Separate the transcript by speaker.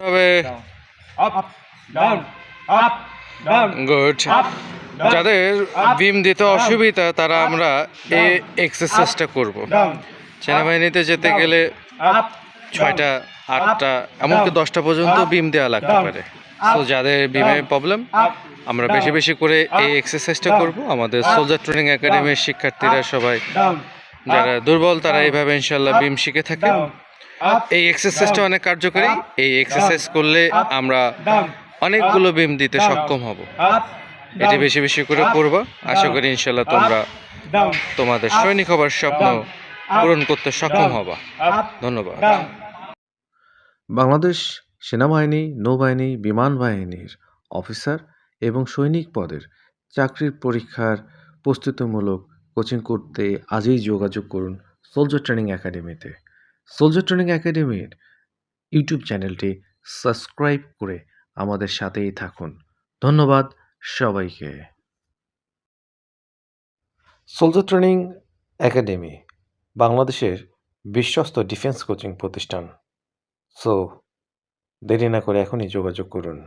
Speaker 1: হবে। গুড যাদের বিম দিতে অসুবিধা তারা আমরা এই এক্সারসাইজটা করব। সেনাবাহিনীতে যেতে গেলে ছয়টা আটটা এমনকি দশটা পর্যন্ত বিম দেওয়া লাগতে পারে। তো যাদের বিমের প্রবলেম আমরা বেশি বেশি করে এই এক্সারসাইজটা করব। আমাদের সোলজার ট্রেনিং একাডেমির শিক্ষার্থীরা সবাই যারা দুর্বল তারা এইভাবে ইনশাল্লাহ বিম শিখে থাকে এই এক্সারসাইজটা অনেক কার্যকরী। এই এক্সারসাইজ করলে আমরা অনেকগুলো বিম দিতে সক্ষম হব। এটি বেশি বেশি করে করবা। আশা করি ইনশাল্লাহ তোমরা তোমাদের সৈনিক হবার স্বপ্ন পূরণ করতে সক্ষম হবা। ধন্যবাদ।
Speaker 2: বাংলাদেশ সেনাবাহিনী নৌবাহিনী বিমান বাহিনীর অফিসার এবং সৈনিক পদের চাকরির পরীক্ষার প্রস্তুতিমূলক কোচিং করতে আজই যোগাযোগ করুন সোলজার ট্রেনিং একাডেমিতে। সোলজার ট্রেনিং একাডেমির ইউটিউব চ্যানেলটি সাবস্ক্রাইব করে আমাদের সাথেই থাকুন। ধন্যবাদ সবাইকে। সোলজার ট্রেনিং একাডেমি বাংলাদেশের বিশ্বস্ত ডিফেন্স কোচিং প্রতিষ্ঠান। সো দেরি না করে এখনই যোগাযোগ করুন।